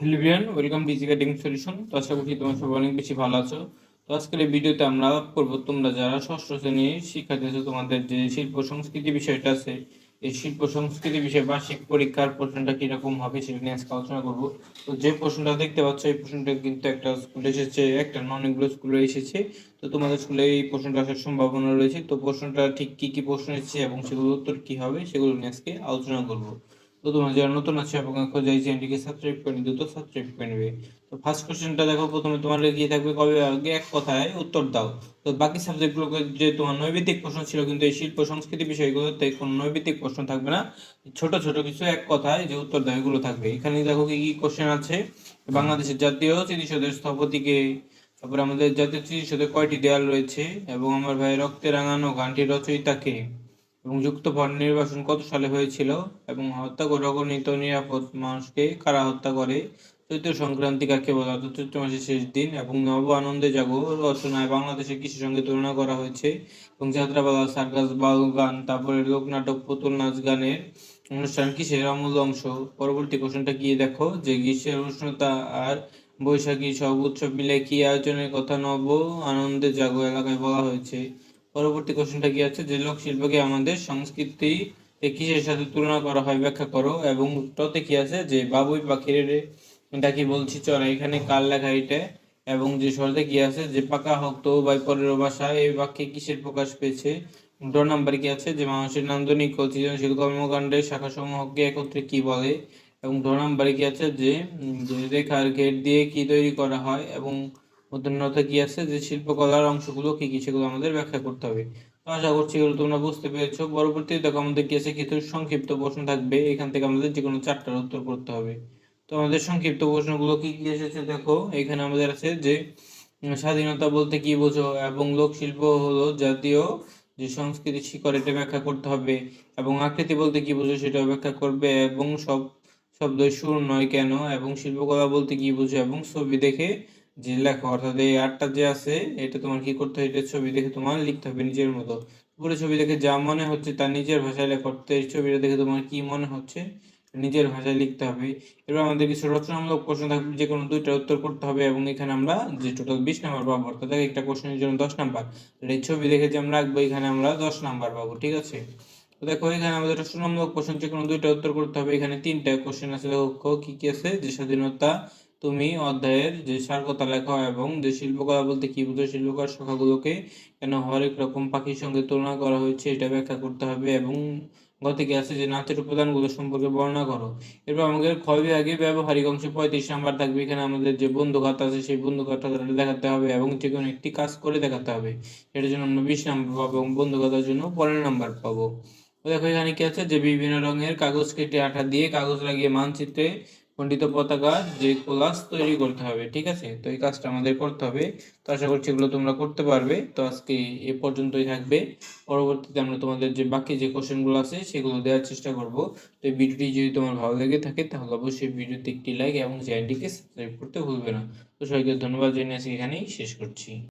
Hello everyone welcome digi cutting solution তো আশা করছি তোমরা সবাই অনেক বেশি ভালো আছো। তো আজকের এই ভিডিওতে আমরা করব, তোমরা যারা ষষ্ঠ শ্রেণির শিক্ষার্থী আছো, তোমাদের যে শিল্প সংস্কৃতি বিষয়টা আছে, এই শিল্প সংস্কৃতি বিষয়ে বার্ষিক পরীক্ষার প্রশ্নটা কীরকম হবে সেটা নিয়ে আজকে আলোচনা করব। তো যে প্রশ্নটা দেখতে পাচ্ছ, এই প্রশ্নটা কিন্তু একটা স্কুলে এসেছে, একটা অনেকগুলো স্কুলে এসেছে। তো তোমাদের স্কুলে এই প্রশ্নটা আসার সম্ভাবনা রয়েছে। তো প্রশ্নটা ঠিক কি কি প্রশ্ন এসেছে এবং সেগুলোর উত্তর কি হবে, সেগুলো নিয়ে আজকে আলোচনা করব। তো তোমরা যারা নতুন আছে এবং এখন যাই চ্যানেলটিকে সাবস্ক্রাইব করে নিতে তো সাবস্ক্রাইব করে নেবে। তো ফার্স্ট কোশ্চেনটা দেখো, প্রথমে তোমার কি থাকবে কবে? আগে এক কথায় উত্তর দাও। তো বাকি সাবজেক্টগুলোকে যে তোমার নৈবেদিক প্রশ্ন ছিল, কিন্তু এই শিল্প সংস্কৃতি বিষয়গুলোতে কোনো নৈবেদিক প্রশ্ন থাকবে না। ছোট ছোট কিছু এক কথায় যে উত্তর দাও, এগুলো থাকবে। এখানে দেখো কি কি কোশ্চেন আছে? বাংলাদেশের জাতীয় চিকিৎসদের স্থপতিকে, তারপরে আমাদের জাতীয় চিকিৎসদের কয়টি দেয়াল রয়েছে? এবং আমার ভাই রক্তে রাঙানো গানটির রচয়িতাকে এবং যুক্ত ভর নির্বাসন কত সালে হয়েছিল এবং হত্যা করে অগণিত নিরাপদ মানুষকে কারা হত্যা করে? চৈত্র সংক্রান্তি কাকে বলা হতো? চৈত্র মাসের শেষ দিন এবং নব আনন্দে জাগো রচনায় বাংলাদেশের কৃষির সঙ্গে তুলনা করা হয়েছে এবং যাত্রাপালা সার্কাস, বাউল গান, তারপরে লোকনাটক, পুতুল নাচ গানের অনুষ্ঠান কিসের অমূল্য অংশ? পরবর্তী কোশ্চেনটা গিয়ে দেখো যে গ্রীষ্মের উষ্ণতা আর বৈশাখী সব উৎসব মিলে কি আয়োজনের কথা নব আনন্দে জাগো এলাকায় বলা হয়েছে? পরবর্তী কোশ্চেনটা কি আছে? যে লোক শিল্পকে আমাদের সংস্কৃতি কিসের সাথে তুলনা করা হয়, ব্যাখ্যা করো। এবং উত্তরতে কি আছে? যে বাবুই পাখির এটা কি বলছি? চল, এখানে কার লেখা এটা? এবং যে শর্তে কি আছে? যে পাকা হোক তো বাই পরের ভাষা এই বাক্যে কিসের প্রকাশ পেয়েছে? ড নাম্বার কি আছে? যে মানুষের নান্দনিক ও সৃজনশীল কর্মকাণ্ডের শাখা সমূহকে একত্রে কি বলে? এবং ড নাম্বারে কি আছে? যে রেখার ঘের দিয়ে কি তৈরি করা হয়? এবং মধ্যন্যতা কি আছে? যে শিল্পকলার অংশগুলো কি কি, সেগুলো আমাদের ব্যাখ্যা করতে হবে। আশা করছি এগুলো তোমরা বুঝতে পেরেছ। পরবর্তী দেখো আমাদের কি আছে কিছু সংক্ষিপ্ত প্রশ্ন থাকবে। এখান থেকে আমাদের যে কোনো চারটার উত্তর করতে হবে। তো আমাদের সংক্ষিপ্ত প্রশ্নগুলো কি কি এসেছে দেখো? এখানে আমাদের আছে যে স্বাধীনতা বলতে কি বোঝো? এবং লোকশিল্প হলো জাতীয় যে সংস্কৃতি, শিকড়, এটা ব্যাখ্যা করতে হবে। এবং আকৃতি বলতে কি বোঝো সেটা ব্যাখ্যা করবে। এবং সব শব্দ সুর নয় কেন? এবং শিল্পকলা বলতে কি বোঝো? এবং ছবি দেখে যে লেখো। অর্থাৎ এই আর্টটা যে আছে, এটা তোমার কি করতে হবে? এটা ছবি দেখে তোমার লিখতে হবে নিজের মতো। পুরো ছবি দেখে যা মনে হচ্ছে তার নিজের ভাষায় লেখা। অর্থাৎ এই ছবিটা দেখে তোমার কি মনে হচ্ছে নিজের ভাষায় লিখতে হবে। এবার আমাদের কিছু রচনামূলক প্রশ্ন থাকবে যে কোনো দুইটা উত্তর করতে হবে এবং এখানে আমরা যে টোটাল বিশ নাম্বার পাবো, অর্থাৎ একটা কোশ্চেনের জন্য দশ নাম্বার। এই ছবি দেখে যে আমরা রাখব, এখানে আমরা দশ নাম্বার পাবো, ঠিক আছে? তো দেখো, এখানে আমাদের রচনামূলক প্রশ্ন যে কোনো দুইটা উত্তর করতে হবে। এখানে তিনটা কোশ্চেন আছে। দেখো কি কি আছে? যে স্বাধীনতা তুমি অধ্যায়ের যে সারকথা লেখা এবং যে শিল্পকলা বলতে কি বুঝো শিল্পকলার শাখাগুলোকে কেন হরেক রকম পাখির সঙ্গে তুলনা করা হয়েছে এটা ব্যাখ্যা করতে হবে এবং গতিকে আছে যে নাচের উপাদানগুলো সম্পর্কে বর্ণনা করো। এরপর আমাদের ক্ষয় বিভাগে ব্যবহারিক অংশে পঁয়ত্রিশ নাম্বার থাকবে। এখানে আমাদের যে বন্ধু খাতা আছে, সেই বন্ধু খাতা দেখাতে হবে এবং যে কোনো একটি কাজ করে দেখাতে হবে। এটার জন্য আমরা বিশ নাম্বার পাবো এবং বন্ধু খাতার জন্য পনেরো নাম্বার পাবো। দেখো এখানে কি আছে যে বিভিন্ন রঙের কাগজ কেটে আঠা দিয়ে কাগজ লাগিয়ে মানচিত্রে খণ্ডিত পতাকা যে কোলাস তৈরি করতে হবে, ঠিক আছে? তো এই কাজটা আমাদের করতে হবে। তো আশা করছি এগুলো তোমরা করতে পারবে। তো আজকে এ পর্যন্তই থাকবে। পরবর্তীতে আমরা তোমাদের যে বাকি যে কোশ্চেনগুলো আছে, সেগুলো দেওয়ার চেষ্টা করব। তো এই ভিডিওটি যদি তোমার ভালো লেগে থাকে, তাহলে অবশ্যই ভিডিওতে একটি লাইক এবং চ্যানেলটিকে সাবস্ক্রাইব করতে ভুলবে না। তো সবাইকে ধন্যবাদ জানিয়ে আজকে এখানেই শেষ করছি।